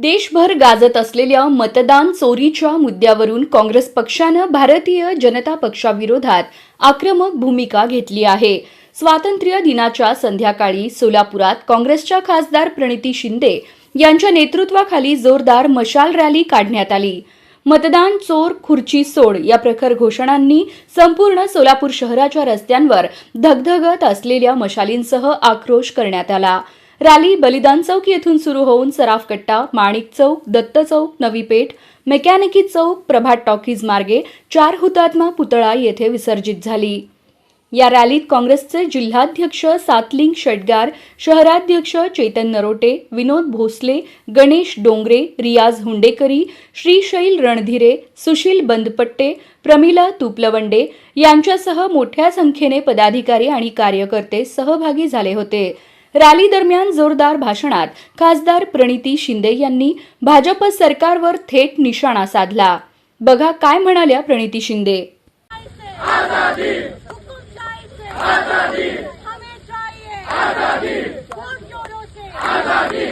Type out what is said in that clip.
देशभर गाजत असलेल्या मतदान चोरीच्या मुद्द्यावरून काँग्रेस पक्षानं भारतीय जनता पक्षाविरोधात आक्रमक भूमिका घेतली आहे. स्वातंत्र्य दिनाच्या संध्याकाळी सोलापुरात काँग्रेसच्या खासदार प्रणिती शिंदे यांच्या नेतृत्वाखाली जोरदार मशाल रॅली काढण्यात आली. मतदान चोर खुर्ची सोड या प्रखर घोषणांनी संपूर्ण सोलापूर शहराच्या रस्त्यांवर धगधगत असलेल्या मशालींसह आक्रोश करण्यात आला. रॅली बलिदान चौक येथून सुरू होऊन सराफ कट्टा माणिक चौक दत्त चौक नवी पेठ मेकॅनिकी चौक प्रभात टॉकीज मार्गे चार हुतात्मा पुतळा येथे विसर्जित झाली. या रॅलीत काँग्रेसचे जिल्हाध्यक्ष सातलिंग शेटगार शहराध्यक्ष चेतन नरोटे विनोद भोसले गणेश डोंगरे रियाज हुंडेकरी श्रीशैल रणधीरे सुशील बंदपट्टे प्रमिला तुपलवंडे यांच्यासह मोठ्या संख्येने पदाधिकारी आणि कार्यकर्ते सहभागी झाले होते. रॅली दरम्यान जोरदार भाषणात खासदार प्रणिती शिंदे यांनी भाजप सरकारवर थेट निशाणा साधला बघा काय म्हणाल्या प्रणिती शिंदे आजादी, आजादी,